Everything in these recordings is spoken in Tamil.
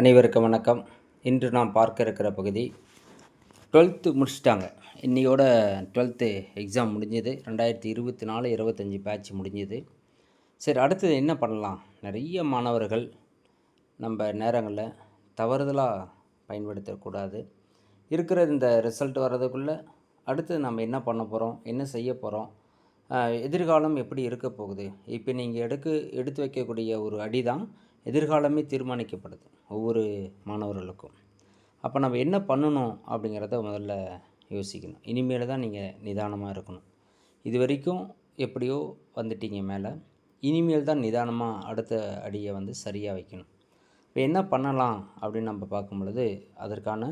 அனைவருக்கும் வணக்கம். இன்று நாம் பார்க்க இருக்கிற பகுதி டுவெல்த்து முடிச்சிட்டாங்க. இன்னையோட டுவெல்த்து எக்ஸாம் முடிஞ்சது. ரெண்டாயிரத்தி இருபத்தி நாலு இருபத்தஞ்சி பேட்ச் முடிஞ்சது. சரி அடுத்தது என்ன பண்ணலாம்? நிறைய மாணவர்கள் நம்ம நேரங்களில் தவறுதலாக பயன்படுத்தக்கூடாது இருக்கிற இந்த ரிசல்ட் வர்றதுக்குள்ளே அடுத்து நம்ம என்ன பண்ண போகிறோம் என்ன செய்ய போகிறோம் எதிர்காலம் எப்படி இருக்க போகுது? இப்போ நீங்கள் எடுக்க எடுத்து வைக்கக்கூடிய ஒரு அடி தான் எதிர்காலமே தீர்மானிக்கப்படுது ஒவ்வொரு மாணவர்களுக்கும். அப்போ நம்ம என்ன பண்ணணும் அப்படிங்கிறத முதல்ல யோசிக்கணும். இனிமேல் தான் நீங்கள் நிதானமாக இருக்கணும். இது வரைக்கும் எப்படியோ வந்துட்டீங்க மேலே. இனிமேல் தான் நிதானமாக அடுத்த அடியை வந்து சரியாக வைக்கணும். இப்போ என்ன பண்ணலாம் அப்படின்னு நம்ம பார்க்கும் பொழுது அதற்கான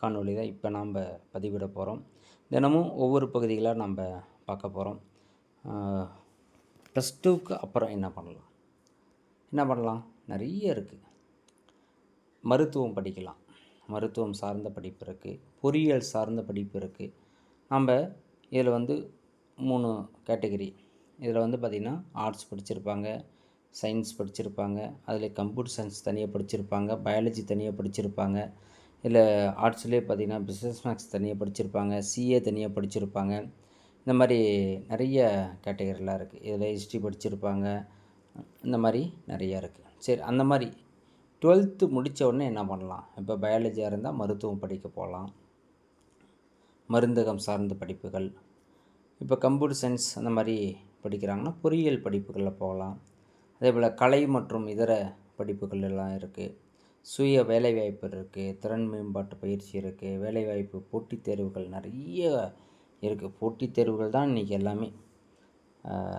காணொலி தான் இப்போ நாம் பதிவிட போகிறோம் தினமும் ஒவ்வொரு பகுதிகளாக நம்ம பார்க்க போகிறோம் ப்ளஸ் டூக்கு அப்புறம் என்ன பண்ணலாம்? என்ன பண்ணலாம்? நிறைய இருக்குது மருத்துவம் படிக்கலாம். மருத்துவம் சார்ந்த படிப்பு இருக்குது பொறியியல் சார்ந்த படிப்பு இருக்குது நம்ம இதில் வந்து மூணு கேட்டகரி. இதில் வந்து பார்த்திங்கன்னா ஆர்ட்ஸ் படிச்சிருப்பாங்க சயின்ஸ் படிச்சிருப்பாங்க அதில் கம்ப்யூட்டர் சயின்ஸ் தனியாக படிச்சிருப்பாங்க பயாலஜி தனியாக படிச்சிருப்பாங்க இல்லை ஆர்ட்ஸ்லேயே பார்த்திங்கன்னா பிஸ்னஸ் மேக்ஸ் தனியாக படிச்சிருப்பாங்க சிஏ தனியாக படிச்சிருப்பாங்க. இந்த மாதிரி நிறைய கேட்டகரிலாம் இருக்குது இதில் ஹிஸ்ட்ரி படிச்சிருப்பாங்க. இந்த மாதிரி நிறையா இருக்குது சரி அந்த மாதிரி. டுவெல்த்து முடித்த உடனே என்ன பண்ணலாம்? இப்போ பயாலஜியாக இருந்தால் மருத்துவம் படிக்க போகலாம் மருந்தகம் சார்ந்த படிப்புகள். இப்போ கம்ப்யூட்டர் சயின்ஸ் அந்த மாதிரி படிக்கிறாங்கன்னா பொறியியல் படிப்புகளில் போகலாம். அதே போல் கலை மற்றும் இதர படிப்புகள் எல்லாம் இருக்குது சுய வேலைவாய்ப்பு இருக்குது திறன் மேம்பாட்டு பயிற்சி இருக்குது வேலைவாய்ப்பு போட்டித் தேர்வுகள் நிறைய இருக்குது போட்டித் தேர்வுகள் தான் இன்றைக்கி எல்லாமே.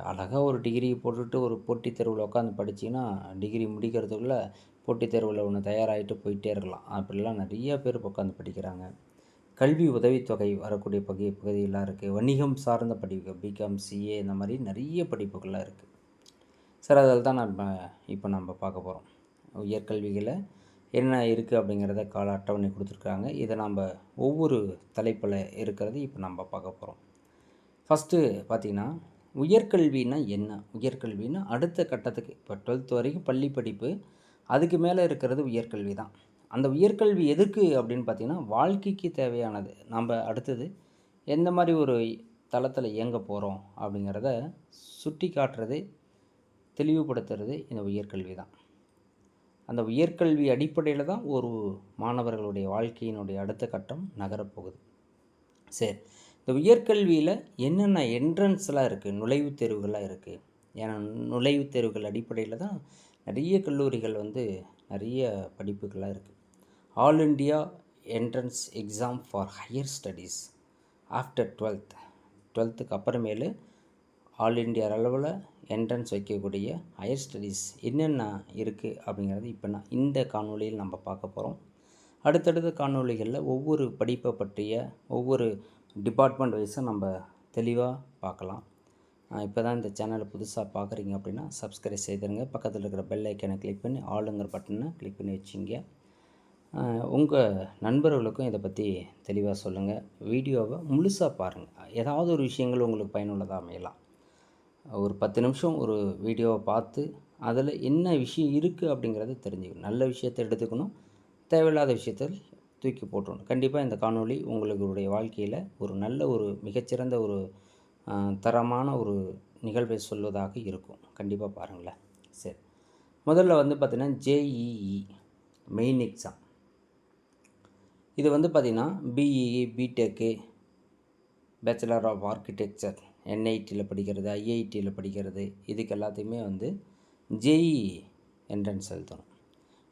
அழகாக ஒரு டிகிரி போட்டுட்டு ஒரு போட்டித் தேர்வில் உட்காந்து படிச்சிங்கன்னா டிகிரி முடிக்கிறதுக்குள்ளே போட்டித் தேர்வில் ஒன்று தயாராகிட்டு போயிட்டே இருக்கலாம். அப்படிலாம் நிறைய பேர் உட்காந்து படிக்கிறாங்க. கல்வி உதவித்தொகை வரக்கூடிய பகுதி பகுதியெல்லாம் இருக்குது வணிகம் சார்ந்த படிப்பு பிகாம் சிஏ இந்த மாதிரி நிறைய படிப்புகள்லாம் இருக்குது சார் அதில் தான் நம்ம இப்போ நம்ம பார்க்க போகிறோம் உயர்கல்விகளை என்ன இருக்குது அப்படிங்கிறத கால அட்டவணை கொடுத்துருக்காங்க. இதை நம்ம ஒவ்வொரு தலைப்பில் இருக்கிறது இப்போ நம்ம பார்க்க போகிறோம் ஃபஸ்ட்டு பார்த்திங்கன்னா உயர்கல்வின்னா என்ன? உயர்கல்வின்னா அடுத்த கட்டத்துக்கு. இப்போ டுவெல்த் வரைக்கும் பள்ளி படிப்பு அதுக்கு மேலே இருக்கிறது உயர்கல்வி தான் அந்த உயர்கல்வி எதுக்கு அப்படின்னு பார்த்திங்கன்னா வாழ்க்கைக்கு தேவையானது. நம்ம அடுத்தது எந்த மாதிரி ஒரு தளத்தில் இயங்க போகிறோம் அப்படிங்கிறத சுட்டி காட்டுறது தெளிவுபடுத்துறது இந்த உயர்கல்வி தான் அந்த உயர்கல்வி அடிப்படையில் தான் ஒரு மாணவர்களுடைய வாழ்க்கையினுடைய அடுத்த கட்டம் நகரப்போகுது. சரி. இந்த உயர்கல்வியில் என்னென்ன என்ட்ரன்ஸ்லாம் இருக்குது நுழைவுத் தேர்வுகள்லாம் இருக்குது ஏன்னா நுழைவுத் தேர்வுகள் அடிப்படையில் தான் நிறைய கல்லூரிகள் வந்து நிறைய படிப்புகள்லாம் இருக்குது all India entrance exam for higher studies after twelfth டுவெல்த்துக்கு அப்புறமேலு ஆல் இண்டியா அளவில் என்ட்ரன்ஸ் வைக்கக்கூடிய ஹையர் ஸ்டடீஸ் என்னென்ன இருக்குது அப்படிங்கிறது இப்போ நான் இந்த காணொலியில் நம்ம பார்க்க போகிறோம் அடுத்தடுத்த காணொலிகளில் ஒவ்வொரு படிப்பை பற்றிய ஒவ்வொரு டிபார்ட்மெண்ட் வைஸாக நம்ம தெளிவாக பார்க்கலாம். இப்போ தான் இந்த சேனலை புதுசாக பார்க்குறீங்க அப்படின்னா சப்ஸ்கிரைப் செய்திருங்க. பக்கத்தில் இருக்கிற பெல் ஐக்கனை கிளிக் பண்ணி ஆளுங்கிற பட்டனை கிளிக் பண்ணி வச்சிங்க. உங்கள் நண்பர்களுக்கும் இதை பற்றி தெளிவாக சொல்லுங்கள் வீடியோவை முழுசாக பாருங்கள் ஏதாவது ஒரு விஷயங்கள் உங்களுக்கு பயனுள்ளதாக அமையலாம். ஒரு பத்து நிமிஷம் ஒரு வீடியோவை பார்த்து அதில் என்ன விஷயம் இருக்குது அப்படிங்கிறத தெரிஞ்சுக்கணும். நல்ல விஷயத்தை எடுத்துக்கணும். தேவையில்லாத விஷயத்தில் தூக்கி போட்டுருணும் கண்டிப்பாக இந்த காணொளி உங்களுடைய வாழ்க்கையில் ஒரு நல்ல ஒரு மிகச்சிறந்த ஒரு தரமான ஒரு நிகழ்வை சொல்வதாக இருக்கும். கண்டிப்பாக பாருங்களேன். சரி. முதல்ல வந்து பார்த்திங்கன்னா ஜேஇஇ மெயின் எக்ஸாம் இது வந்து பார்த்திங்கன்னா பிஇஇ பிடெக்கு பேச்சுலர் ஆஃப் ஆர்கிடெக்சர் என்ஐடியில் படிக்கிறது ஐஐடியில் படிக்கிறது இதுக்கு எல்லாத்தையுமே வந்து ஜேஇ என்ட்ரன்ஸ் எழுதணும்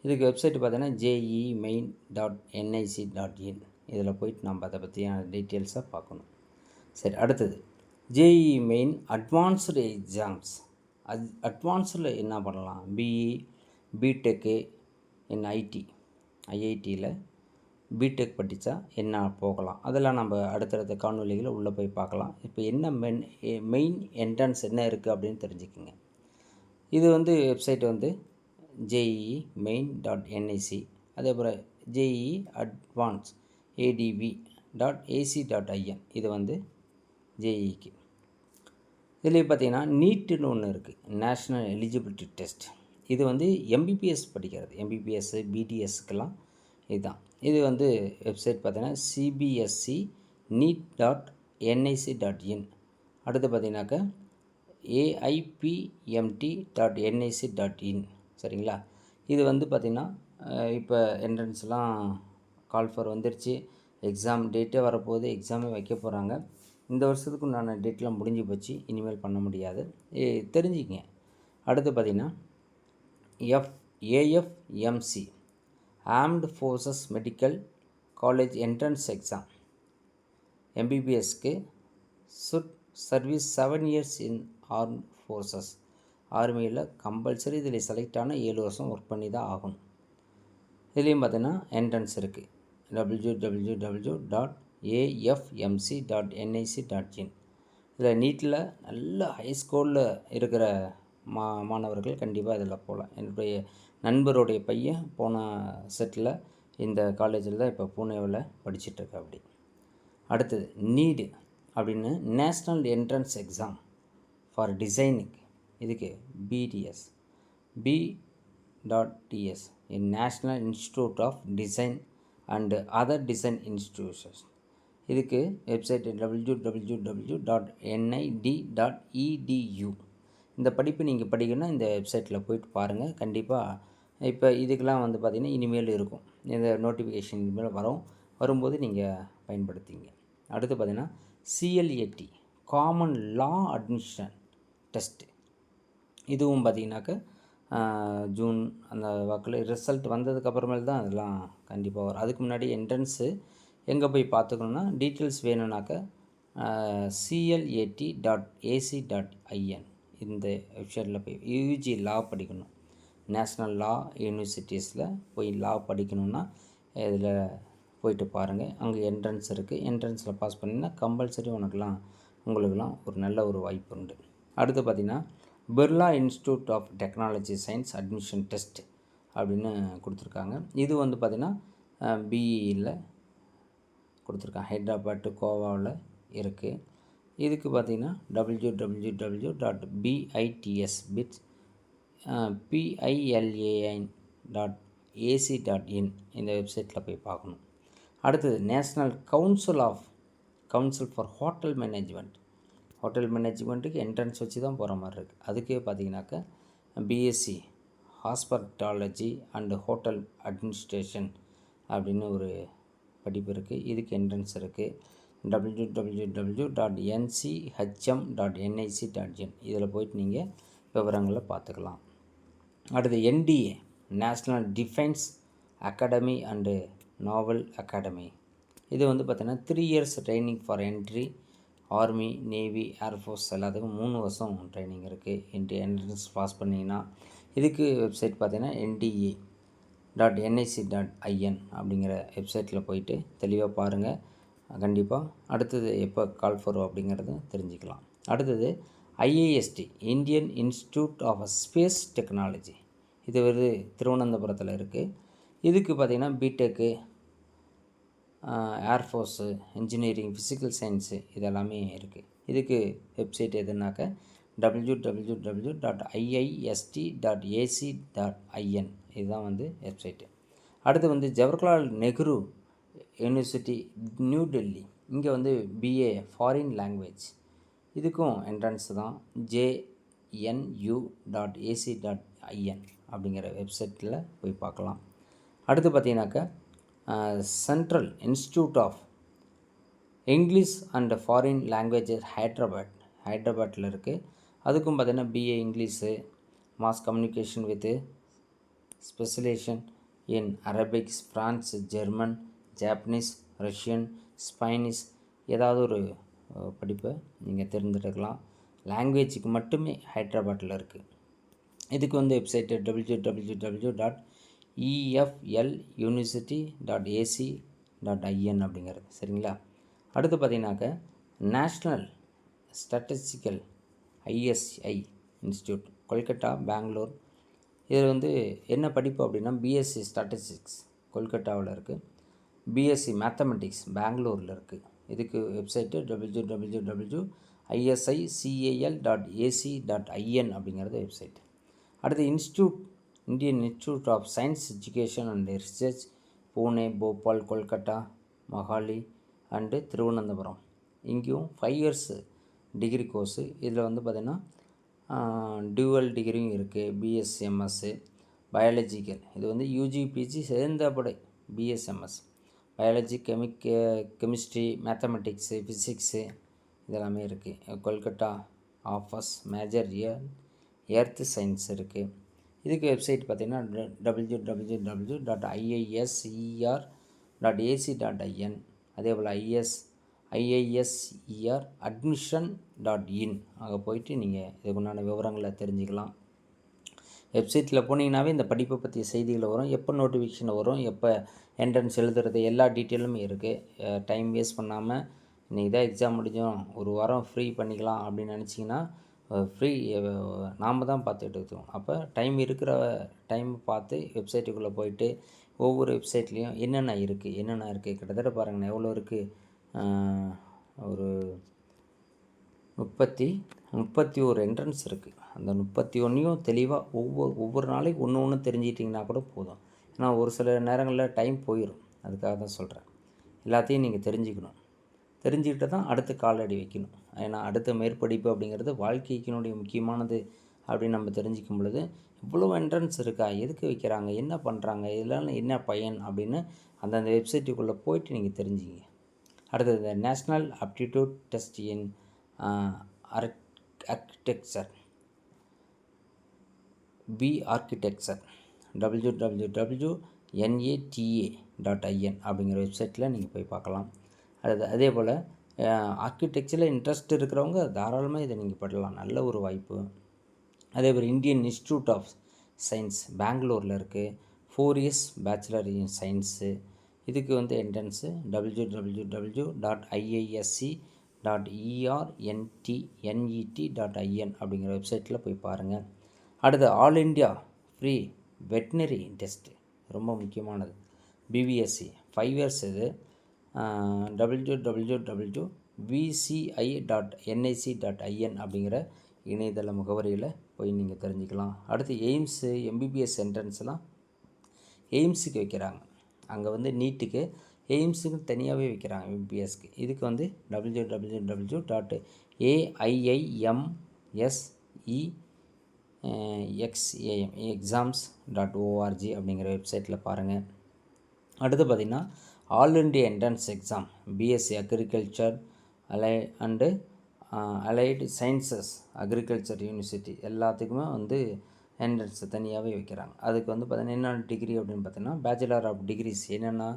இதுக்கு வெப்சைட் பார்த்தீங்கன்னா JEE main dot NIC dot in இதில் போயிட்டு நம்ம அதை பற்றியான டீட்டெயில்ஸாக பார்க்கணும். சரி அடுத்தது. JEE main advanced exams at அட்வான்ஸில் என்ன பண்ணலாம் பிஇ பிடெக்கு என் ஐடி ஐஐடியில் பிடெக் படித்தா என்ன போகலாம்? அதெல்லாம் நம்ம அடுத்தடுத்த காணொலிகளை உள்ளே போய் பார்க்கலாம். இப்போ என்ன மென் மெயின் என்ட்ரன்ஸ் என்ன இருக்குது அப்படின்னு தெரிஞ்சுக்கோங்க. இது வந்து வெப்சைட் வந்து ஜேஇ மெயின் டாட் என்ஐசி அதே போல் JEE advance ADV dot AC dot IN இது வந்து ஜேஇக்கு இதுலேயே பார்த்தீங்கன்னா நீட்டுன்னு ஒன்று இருக்குது நேஷ்னல் எலிஜிபிலிட்டி டெஸ்ட் இது வந்து எம்பிபிஎஸ் படிக்கிறது. எம்பிபிஎஸ் பிடிஎஸ்க்கெலாம் இதுதான். இது வந்து வெப்சைட் பார்த்தீங்கன்னா CBSE NEET dot NIC dot in அடுத்து பார்த்தீங்கன்னாக்கா AIPMT dot NIC dot in சரிங்களா? இது வந்து பார்த்திங்கன்னா இப்போ என்ட்ரன்ஸ்லாம் கால் ஃபார் வந்துருச்சு. எக்ஸாம் டேட்டே வரப்போகுது. எக்ஸாமே வைக்க போகிறாங்க இந்த வருஷத்துக்கு உண்டான டேட்லாம் முடிஞ்சு போச்சு. இனிமேல் பண்ண முடியாது. ஏ தெரிஞ்சுக்கங்க. அடுத்து பார்த்திங்கன்னா F AFMC armed forces medical college entrance exam எம்பிபிஎஸ்க்கு should service seven years in arm forces ஆர்மியில் கம்பல்சரி இதில் செலக்ட் ஆனால் ஏழு வருஷம் ஒர்க் பண்ணி தான் ஆகும் இதுலேயும் பார்த்தீங்கன்னா என்ட்ரன்ஸ் இருக்குது W W W dot AFMC dot NIC dot in இதில் நீட்டில் நல்ல ஹை ஸ்கோரில் இருக்கிற மா மாணவர்கள் கண்டிப்பாக இதில் போகலாம் என்னுடைய நண்பருடைய பையன் போன செட்டில் இந்த காலேஜில் தான் இப்போ பூனேவில் படிச்சிட்ருக்க அப்படி. அடுத்தது நீடு அப்படின்னு national entrance exam for designing இதுக்கு BDS B dot DS in national institute of design and other design institutions இதுக்கு website W W W dot NID dot edu இந்த படிப்பு நீங்கள் படிக்கணும்னா இந்த வெப்சைட்டில் போயிட்டு பாருங்கள் கண்டிப்பாக இப்போ இதுக்கெலாம் வந்து பார்த்திங்கன்னா இனிமேல் இருக்கும். இந்த நோட்டிஃபிகேஷன் இனிமேல் வரும். வரும்போது நீங்கள் பயன்படுத்திங்க. அடுத்து பார்த்திங்கன்னா CLAT common law admission test இதுவும் பார்த்திங்கனாக்கா ஜூன் அந்த வாக்கில் ரிசல்ட் வந்ததுக்கப்புறமேல் தான் அதெல்லாம் கண்டிப்பாக வரும். அதுக்கு முன்னாடி என்ட்ரன்ஸு எங்கே போய் பார்த்துக்கணுன்னா details வேணும்னாக்கா CLAT dot AC dot IN இந்த வெப்சைட்டில் போய் யூஜி லா படிக்கணும். நேஷ்னல் லா யூனிவர்சிட்டிஸில் போய் லா படிக்கணுன்னா இதில் போயிட்டு பாருங்கள் அங்கே என்ட்ரன்ஸ் இருக்குது என்ட்ரன்ஸில் பாஸ் பண்ணிங்கன்னா கம்பல்சரி உனக்குலாம் உங்களுக்கெல்லாம் ஒரு நல்ல ஒரு வாய்ப்பு உண்டு. அடுத்து பார்த்திங்கன்னா Birla institute of technology science admission test அப்படின்னு கொடுத்துருக்காங்க. இது வந்து பார்த்திங்கன்னா பிஇயில் கொடுத்துருக்காங்க. ஹைதராபாத் கோவாவில் இருக்குது இதுக்கு பார்த்திங்கன்னா W W W dot BITS BITS பிஐஎல்ஏஐன் dot AC dot in இந்த வெப்சைட்டில் போய் பார்க்கணும். அடுத்தது national council of council for hotel management hotel மேனேஜ்மெண்ட்டுக்கு entrance வச்சு தான் போகிற மாதிரி இருக்குது. அதுக்கே பார்த்தீங்கன்னாக்கா BSc hospitality and hotel administration அப்படின்னு ஒரு படிப்பு இருக்குது. இதுக்கு என்ட்ரன்ஸ் இருக்குது. W W W dot NCHM dot NIC dot in இதில் போயிட்டு நீங்கள் விவரங்களை பார்த்துக்கலாம். அடுத்து NDA national defence academy and naval academy இது வந்து பார்த்திங்கன்னா three years training for entry army navy air force எல்லாத்துக்கும் மூணு வருஷம் ட்ரைனிங் இருக்குது என்ட்ரி என்ட்ரன்ஸ் பாஸ் பண்ணிங்கன்னா இதுக்கு வெப்சைட் பார்த்தீங்கன்னா NDA dot NIC dot IN அப்படிங்கிற வெப்சைட்டில் போயிட்டு தெளிவாக பாருங்கள் கண்டிப்பாக அடுத்தது எப்போ கால் ஃபோரோ அப்படிங்கிறது தெரிஞ்சுக்கலாம். அடுத்தது IAST Indian institute of space technology இது வந்து திருவனந்தபுரத்தில் இருக்குது இதுக்கு பார்த்திங்கன்னா BTech air force engineering physical science இதெல்லாமே இருக்குது இதுக்கு website எதுனாக்க W W W dot IIST dot AC dot IN இதுதான் வந்து வெப்சைட்டு அடுத்து வந்து ஜவஹர்லால் நெஹ்ரு யூனிவர்சிட்டி நியூ டெல்லி இங்கே வந்து பிஏ ஃபாரின் லாங்குவேஜ் இதுக்கும் என்ட்ரன்ஸ் தான் JNU dot AC dot IN அப்படிங்கிற வெப்சைட்டில் போய் பார்க்கலாம். அடுத்து பார்த்தீங்கன்னாக்கா central institute of English and foreign languages Hyderabad ஹைட்ராபாத்தில் இருக்குது அதுக்கும் பார்த்திங்கன்னா BA English mass communication with specialisation in Arabics France German Japanese Russian Spanish ஏதாவது ஒரு படிப்பை நீங்கள் தெரிஞ்சுட்டுக்கலாம் லாங்குவேஜுக்கு மட்டுமே ஹைட்ராபாத்தில் இருக்குது இதுக்கு வந்து website W W W dot EFL university dot AC dot IN அப்படிங்கிறது. சரிங்களா? அடுத்து பார்த்தீங்கன்னாக்க national statistical ISI institute Kolkata Bangalore. இதில் வந்து என்ன படிப்பு அப்படின்னா பிஎஸ்சி ஸ்டாட்டிஸ்டிக்ஸ் கொல்கட்டாவில் இருக்குது பிஎஸ்சி மேத்தமெட்டிக்ஸ் பெங்களூரில் இருக்குது இதுக்கு website W W W ISI CAL dot AC dot IN அப்படிங்கிறது வெப்சைட் அடுத்து institute Indian institute of science education and research Pune Bhopal Kolkata Mohali and Thiruvananthapuram இங்கேயும் ஃபைவ் இயர்ஸ் டிகிரி கோர்ஸு இதில் வந்து பார்த்திங்கன்னா டியூவல் டிகிரியும் இருக்குது பிஎஸ்எம்எஸ்ஸு பயாலஜிக்கல் இது வந்து யூஜி பிஜி சேர்ந்தபடி பிஎஸ்எம்எஸ் பயாலஜி கெமிக்க கெமிஸ்ட்ரி மேத்தமெட்டிக்ஸு ஃபிசிக்ஸு இதெல்லாமே இருக்குது Kolkata offers major year earth science இருக்குது இதுக்கு வெப்சைட் பார்த்திங்கன்னா W W W dot IISER dot AC dot IN அதே போல் IS IISER admission dot in அங்கே போயிட்டு நீங்கள் இதுக்குண்டான விவரங்களை தெரிஞ்சுக்கலாம். வெப்சைட்டில் போனீங்கன்னாவே இந்த படிப்பை பற்றிய செய்திகள் வரும். எப்போ நோட்டிஃபிகேஷன் வரும் எப்போ என்ட்ரன்ஸ் எழுதுறது எல்லா டீட்டெயிலுமே இருக்குது டைம் வேஸ்ட் பண்ணாமல் இன்றைக்கி தான் எக்ஸாம் முடிஞ்சோம். ஒரு வாரம் ஃப்ரீ பண்ணிக்கலாம் அப்படின்னு நினச்சிங்கன்னா ஃப்ரீ நாம் தான் பார்த்துட்டு இருக்கோம் அப்போ டைம் இருக்கிற டைம் பார்த்து வெப்சைட்டுக்குள்ளே போயிட்டு ஒவ்வொரு வெப்சைட்லேயும் என்னென்ன இருக்குது என்னென்ன இருக்குது கிட்டத்தட்ட பாருங்கண்ணா எவ்வளோ இருக்குது ஒரு முப்பத்தி முப்பத்தி ஒரு என்ட்ரன்ஸ் இருக்குது அந்த முப்பத்தி ஒன்றையும் தெளிவாக ஒவ்வொரு ஒவ்வொரு நாளைக்கு ஒன்று ஒன்று தெரிஞ்சிட்டிங்கன்னா கூட போதும். ஏன்னா ஒரு சில நேரங்களில் டைம் போயிடும் அதுக்காக தான் சொல்கிறேன் எல்லாத்தையும் நீங்கள் தெரிஞ்சுக்கணும். தெரிஞ்சுக்கிட்டு தான் அடுத்து காலடி வைக்கணும். ஏன்னா அடுத்த மேற்படிப்பு அப்படிங்கிறது வாழ்க்கைக்கினுடைய முக்கியமானது அப்படின்னு நம்ம தெரிஞ்சுக்கும் பொழுது இவ்வளோ என்ட்ரன்ஸ் இருக்கா? எதுக்கு வைக்கிறாங்க? என்ன பண்ணுறாங்க இதெல்லாம் என்ன பயன்? அப்படின்னு அந்தந்த வெப்சைட்டுக்குள்ளே போயிட்டு நீங்கள் தெரிஞ்சுங்க. அடுத்தது இந்த national aptitude test in architecture B architecture W W W NATA dot IN அப்படிங்கிற வெப்சைட்டில் நீங்கள் போய் பார்க்கலாம். அது அதே போல் ஆர்கிடெக்சரில் இன்ட்ரெஸ்ட் இருக்கிறவங்க தாராளமாக இதை நீங்கள் படலாம் நல்ல ஒரு வாய்ப்பு. அதே போல் இந்தியன் இன்ஸ்டியூட் ஆஃப் சயின்ஸ் பெங்களூரில் இருக்குது four years bachelor in science இதுக்கு வந்து entrance W W W dot IISC dot ERNT NET dot IN அப்படிங்கிற வெப்சைட்டில் போய் பாருங்கள் அடுத்து all India free veterinary test ரொம்ப முக்கியமானது. பிபிஎஸ்சி ஃபைவ் இயர்ஸ் இது. W W W VCI dot NIC dot IN அப்படிங்கிற இணையதள முகவரியில் போய் நீங்கள் தெரிஞ்சுக்கலாம். அடுத்து எய்ம்ஸு எம்பிபிஎஸ் என்ட்ரன்ஸ்லாம் எய்ம்ஸுக்கு வைக்கிறாங்க. அங்கே வந்து நீட்டுக்கு எய்ம்ஸுக்கு தனியாகவே வைக்கிறாங்க எம்பிபிஎஸ்க்கு இதுக்கு வந்து W W W dot AIIMSE XAM exams dot ORG அப்படிங்கிற வெப்சைட்டில் பாருங்கள் அடுத்து பார்த்திங்கன்னா all India entrance exam BSc agriculture allied and allied sciences agriculture university எல்லாத்துக்குமே வந்து என்ட்ரன்ஸ் தனியாகவே வைக்கிறாங்க. அதுக்கு வந்து பார்த்தீங்கன்னா என்னென்ன டிகிரி அப்படின்னு பார்த்தீங்கன்னா பேச்சுலர் ஆஃப் டிகிரிஸ் என்னென்னா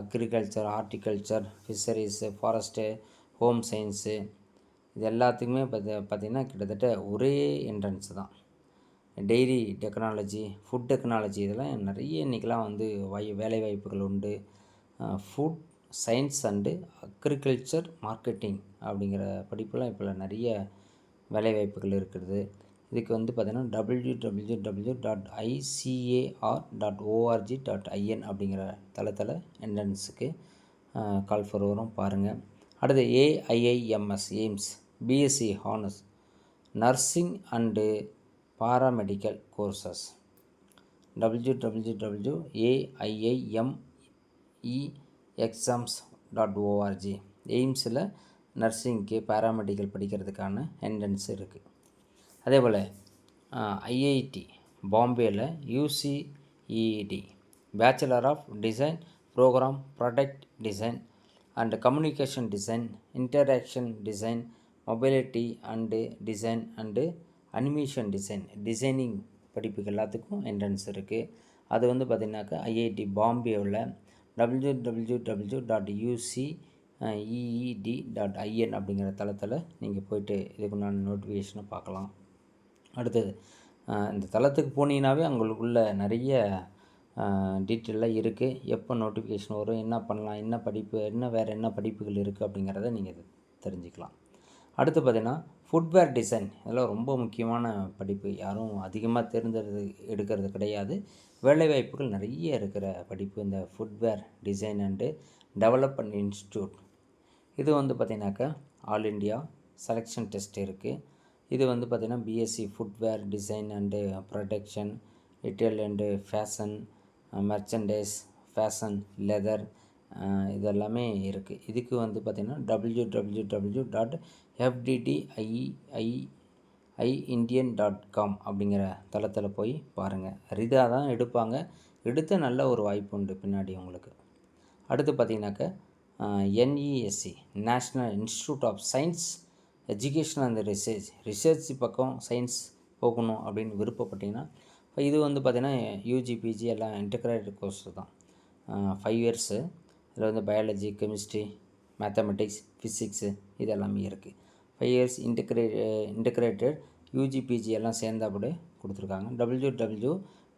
agriculture horticulture fisheries forest home science இது எல்லாத்துக்குமே பார்த்து பார்த்திங்கன்னா கிட்டத்தட்ட ஒரே என்ட்ரன்ஸ் தான். டெய்ரி டெக்னாலஜி ஃபுட் டெக்னாலஜி இதெல்லாம் நிறைய இன்றைக்கெலாம் வந்து வாய் வேலைவாய்ப்புகள் உண்டு. Food science and agriculture marketing அப்படிங்கிற படிப்புலாம் இப்போ நிறைய வேலைவாய்ப்புகள் இருக்கிறது இதுக்கு வந்து பார்த்திங்கன்னா W W W dot ICAR dot ORG dot IN அப்படிங்கிற தளத்தில் என்ட்ரன்ஸுக்கு கால் ஃபார் வரும் பாருங்கள் அடுத்து AIIMS AIIMS BSc honours nursing and paramedical courses W W W AIIME exams dot ORG எய்ம்ஸில் நர்சிங்க்கு பேராமெடிக்கல் படிக்கிறதுக்கான என்ட்ரன்ஸ் இருக்குது அதே போல் ஐஐடி பாம்பேயில் UCEED bachelor of design program product design and communication design interaction design mobility and design and animation design designing படிப்புக்கு எல்லாத்துக்கும் என்ட்ரன்ஸ் இருக்குது அது வந்து பார்த்திங்கனாக்கா ஐஐடி பாம்பேவில் W W W dot UC EED dot IN அப்படிங்கிற தளத்தில் நீங்கள் போயிட்டு இதுக்குண்டான நோட்டிஃபிகேஷனை பார்க்கலாம். அடுத்தது இந்த தளத்துக்கு போனீங்கன்னாவே அவங்களுக்குள்ள நிறைய டீட்டெயிலாக இருக்குது எப்போ நோட்டிஃபிகேஷன் வரும் என்ன பண்ணலாம் என்ன படிப்பு என்ன வேறு என்ன படிப்புகள் இருக்குது அப்படிங்கிறத நீங்கள் தெரிஞ்சுக்கலாம். அடுத்து பார்த்திங்கன்னா ஃபுட்வேர் டிசைன் இதெல்லாம் ரொம்ப முக்கியமான படிப்பு. யாரும் அதிகமாக தேர்ந்தெடுத்து எடுக்கிறது கிடையாது. வேலைவாய்ப்புகள் நிறைய இருக்கிற படிப்பு. இந்த footwear design and development institute இது வந்து பார்த்திங்கனாக்கா ஆல் இண்டியா செலெக்ஷன் டெஸ்ட் இருக்குது இது வந்து பார்த்திங்கன்னா BSc footwear design and production retail and fashion merchandise fashion leather இதெல்லாமே இருக்குது இதுக்கு வந்து பார்த்திங்கன்னா W W W dot FDDIII I Indian dot com அப்படிங்கிற தளத்தில் போய் பாருங்கள் ரிதா தான் எடுப்பாங்க. எடுத்த நல்ல ஒரு வாய்ப்பு உண்டு பின்னாடி உங்களுக்கு. அடுத்து பார்த்தீங்கன்னாக்க NESC national institute of science education and research research பக்கம் சயின்ஸ் போகணும் அப்படின்னு விருப்பப்பட்டீங்கன்னா இப்போ இது வந்து பார்த்திங்கன்னா யூஜி பிஜி எல்லாம் இன்டகிரேட்டட் கோர்ஸ் தான். ஃபைவ் இயர்ஸு இதில் வந்து பயாலஜி கெமிஸ்ட்ரி மேத்தமெட்டிக்ஸ் ஃபிசிக்ஸு இது எல்லாமே இருக்குது five years integrate UG PG UG எல்லாம் சேர்ந்தாப்படி கொடுத்துருக்காங்க. W W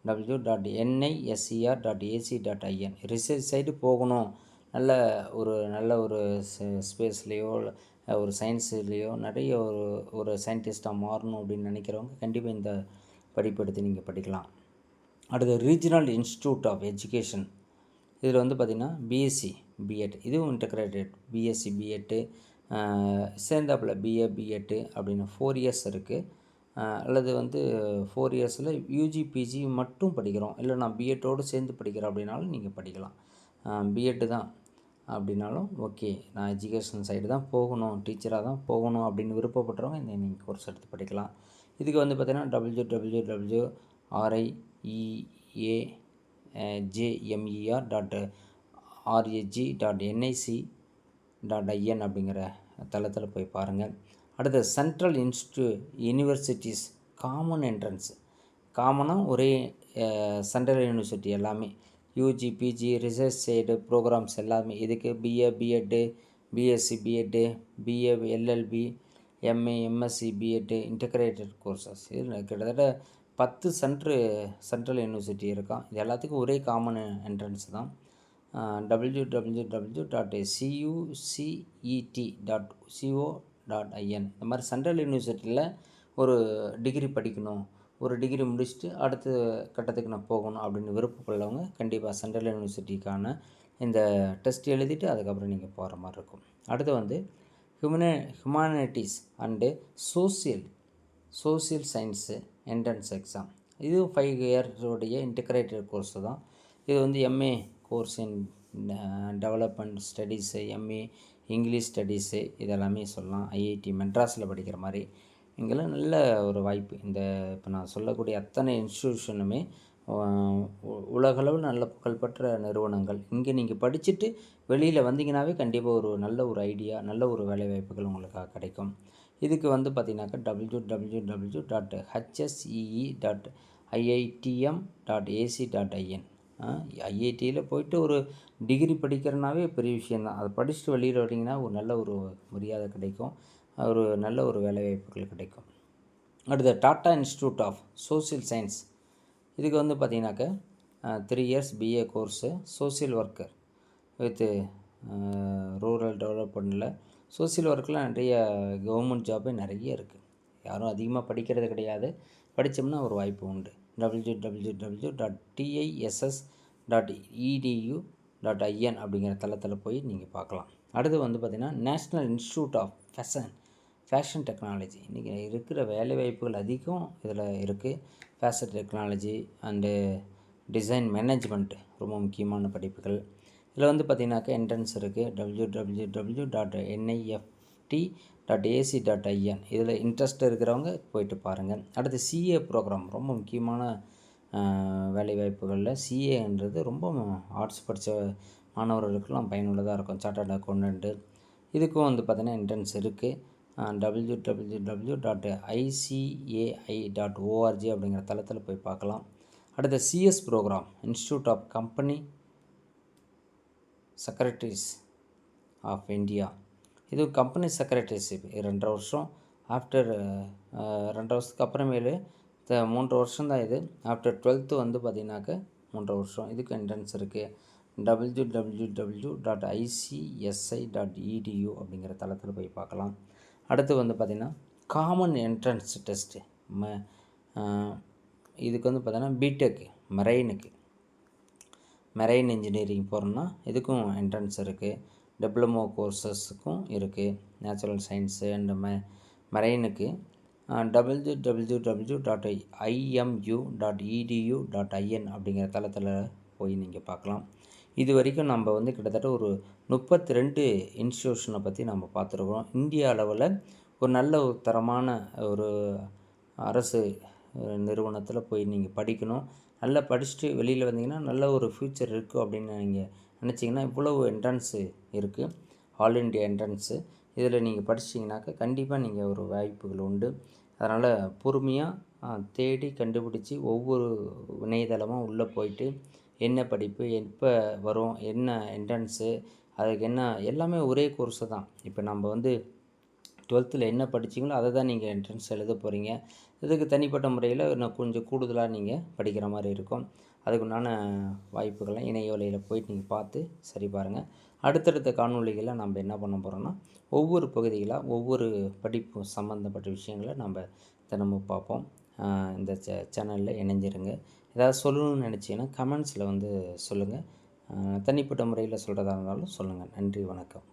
W dot NISCR dot AC dot IN research side போகணும். நல்ல ஒரு நல்ல ஒரு ஸ்பேஸ்லேயோ ஒரு சயின்ஸ்லேயோ நிறைய ஒரு ஒரு சயின்டிஸ்ட்டாக மாறணும் அப்படின்னு நினைக்கிறவங்க கண்டிப்பாக இந்த படிப்பு எடுத்து நீங்கள் படிக்கலாம். அடுத்து ரீஜனல் இன்ஸ்டியூட் ஆஃப் எஜுகேஷன் இதில் வந்து பார்த்திங்கன்னா பிஎஸ்சி பிஎட் இதுவும் இன்டகிரேட்டட் பிஎஸ்சி பிஎட்டு சேர்ந்தாப்பில் பிஏ பிஎட்டு அப்படின்னு ஃபோர் இயர்ஸ் இருக்குது அல்லது வந்து ஃபோர் இயர்ஸில் யூஜி பிஜி மட்டும் படிக்கிறோம். இல்லை நான் பிஎட்டோடு சேர்ந்து படிக்கிறேன் அப்படின்னாலும் நீங்கள் படிக்கலாம். பிஎட்டு தான் அப்படின்னாலும் ஓகே நான் எஜுகேஷன் சைடு தான் போகணும். டீச்சராக தான் போகணும் அப்படின்னு விருப்பப்படுறவங்க இந்த நீங்கள் கோர்ஸ் எடுத்து படிக்கலாம். இதுக்கு வந்து பார்த்திங்கன்னா W W W RIEA JMER dot RAG dot NIC dot IN அப்படிங்கிற தளத்தில் போய் பாருங்கள் அடுத்து central institute universities common entrance. காமனாக ஒரே சென்ட்ரல் யூனிவர்சிட்டி எல்லாமே. UG PG research side programmes எல்லாமே. இதுக்கு BA BEd BSc BEd BA LLB MA MSc BEd integrated courses இது கிட்டத்தட்ட பத்து சென்ட்ரு சென்ட்ரல் யூனிவர்சிட்டி இருக்கான் இது எல்லாத்துக்கும் ஒரே காமன் என்ட்ரன்ஸ் தான். W W W dot CUCET dot CO dot IN இந்த மாதிரி சென்ட்ரல் யூனிவர்சிட்டியில் ஒரு டிகிரி படிக்கணும். ஒரு டிகிரி முடிச்சுட்டு அடுத்த கட்டத்துக்கு நான் போகணும் அப்படின்னு விருப்பப்படுறவங்க கண்டிப்பாக சென்ட்ரல் யூனிவர்சிட்டிக்கான இந்த டெஸ்ட் எழுதிட்டு அதுக்கப்புறம் நீங்கள் போகிற மாதிரி இருக்கும். அடுத்து வந்து humane humanities and social social science entrance exam இது ஃபைவ் இயர்ஸோடைய இன்டிகிரேட்டட் கோர்ஸ் தான். இது வந்து MA course in development studies MA English studies இதெல்லாமே சொல்லலாம். ஐஐடி மெட்ராஸில் படிக்கிற மாதிரி. இங்கெல்லாம் நல்ல ஒரு வாய்ப்பு. இந்த இப்போ நான் சொல்லக்கூடிய அத்தனை இன்ஸ்டியூஷனுமே உலகளவில் நல்ல புகழ்பெற்ற நிறுவனங்கள். இங்கே நீங்கள் படிச்சுட்டு வெளியில் வந்தீங்கன்னாவே கண்டிப்பாக ஒரு நல்ல ஒரு ஐடியா நல்ல ஒரு வேலைவாய்ப்புகள் உங்களுக்கு கிடைக்கும். இதுக்கு வந்து பார்த்தீங்கன்னாக்கா W W W dot HSEE dot IITM dot AC dot IN ஐஐடியில் போயிட்டு ஒரு டிகிரி படிக்கிறனாவே பெரிய விஷயந்தான். அதை படிச்சுட்டு வெளியில் வரீங்கன்னா ஒரு நல்ல ஒரு மரியாதை கிடைக்கும். ஒரு நல்ல ஒரு வேலைவாய்ப்புகள் கிடைக்கும். அடுத்து Tata institute of social science. இதுக்கு வந்து பார்த்தீங்கன்னாக்க three years BA course social worker with rural டெவலப்மெண்ட்டில் social ஒர்க்கில் நிறைய கவர்மெண்ட் ஜாபே நிறைய இருக்குது யாரும் அதிகமாக படிக்கிறது கிடையாது. படித்தோம்னா ஒரு வாய்ப்பு உண்டு. W W W dot TISS dot edu dot IN அப்படிங்கிற தளத்தில் போய் நீங்கள் பார்க்கலாம். அடுத்து வந்து பார்த்திங்கன்னா national institute of fashion fashion technology இன்றைக்கி இருக்கிற வேலைவாய்ப்புகள் அதிகம் இதில் இருக்குது fashion technology and design management ரொம்ப முக்கியமான படிப்புகள். இதில் வந்து பார்த்திங்கனாக்கா என்ட்ரன்ஸ் இருக்குது W W W dot NIF T dot AC dot IN இதில் இன்ட்ரெஸ்ட் இருக்கிறவங்க போயிட்டு பாருங்கள் அடுத்து சிஏ ப்ரோக்ராம் ரொம்ப முக்கியமான வேலைவாய்ப்புகளில் சிஏன்றது ரொம்ப ஆர்ட்ஸ் படித்த மாணவர்களுக்கெல்லாம் பயனுள்ளதாக இருக்கும். சார்ட்டர்ட் அக்கௌண்டண்ட்டு இதுக்கும் வந்து பார்த்திங்கன்னா என்ட்ரன்ஸ் இருக்குது W W W dot ICAI dot ORG அப்படிங்கிற தளத்தில் போய் பார்க்கலாம். அடுத்த CS programme institute of company secretaries of India இது கம்பெனி செக்ரட்டரிஷிப் ரெண்டரை வருஷம். ஆஃப்டர் ரெண்டரை வருஷத்துக்கு அப்புறமேலு த மூன்று வருஷம் தான் இது. ஆஃப்டர் டுவெல்த்து வந்து பார்த்திங்கனாக்க மூன்றரை வருஷம். இதுக்கு என்ட்ரன்ஸ் இருக்குது W W W dot ICSI dot edu அப்படிங்கிற தளத்தில் போய் பார்க்கலாம். அடுத்து வந்து பார்த்திங்கன்னா காமன் என்ட்ரன்ஸ் டெஸ்ட்டு ம இதுக்கு வந்து பார்த்தீங்கன்னா பிடெக்கு மெரெயினுக்கு மெரெயின் இன்ஜினியரிங் போகிறோம்னா இதுக்கும் என்ட்ரன்ஸ் இருக்குது டிப்ளமோ கோர்சஸுக்கும் இருக்குது நேச்சுரல் சயின்ஸு அண்ட் மெ மெரெயினுக்கு W W W dot IMU dot edu dot IN அப்படிங்கிற தளத்தில் போய் நீங்கள் பார்க்கலாம். இது வரைக்கும் நம்ம வந்து கிட்டத்தட்ட ஒரு முப்பத்தி ரெண்டு இன்ஸ்டியூஷனை பற்றி நம்ம பார்த்துருக்குறோம் இந்தியா அளவில் ஒரு நல்ல ஒரு தரமான ஒரு அரசு நிறுவனத்தில் போய் நீங்கள் படிக்கணும். நல்லா படிச்சுட்டு வெளியில் வந்தீங்கன்னா நல்ல ஒரு ஃப்யூச்சர் இருக்குது அப்படின்னு நீங்கள் நினச்சிங்கன்னா இவ்வளவு என்ட்ரன்ஸு இருக்குது ஆல் இண்டியா என்ட்ரன்ஸு இதில் நீங்கள் படிச்சிங்கனாக்கா கண்டிப்பாக நீங்கள் ஒரு வாய்ப்புகள் உண்டு. அதனால் பொறுமையாக தேடி கண்டுபிடிச்சி ஒவ்வொரு இணையதளமாக உள்ளே போயிட்டு என்ன படிப்பு எப்போ வரும் என்ன என்ட்ரன்ஸு அதுக்கு என்ன எல்லாமே ஒரே கோர்ஸு தான். இப்போ நம்ம வந்து டுவெல்த்தில் என்ன படிச்சிங்களோ அதை தான் நீங்கள் என்ட்ரன்ஸ் எழுத போகிறீங்க இதுக்கு தனிப்பட்ட முறையில் இன்னும் கொஞ்சம் கூடுதலாக நீங்கள் படிக்கிற மாதிரி இருக்கும். அதுக்குண்டான வாய்ப்புகளை இணைய வழியில் போயிட்டு நீங்கள் பார்த்து சரி பாருங்கள் அடுத்தடுத்த காணொளிகளில் நம்ம என்ன பண்ண போகிறோன்னா ஒவ்வொரு பகுதிகளாக ஒவ்வொரு படிப்பு சம்மந்தப்பட்ட விஷயங்களை நம்ம தினமும் பார்ப்போம். இந்த சே சேனலில் இணைஞ்சிருங்க. ஏதாவது சொல்லணும்னு நினச்சிங்கன்னா கமெண்ட்ஸில் வந்து சொல்லுங்கள் தனிப்பட்ட முறையில் சொல்கிறதா இருந்தாலும் சொல்லுங்கள் நன்றி வணக்கம்.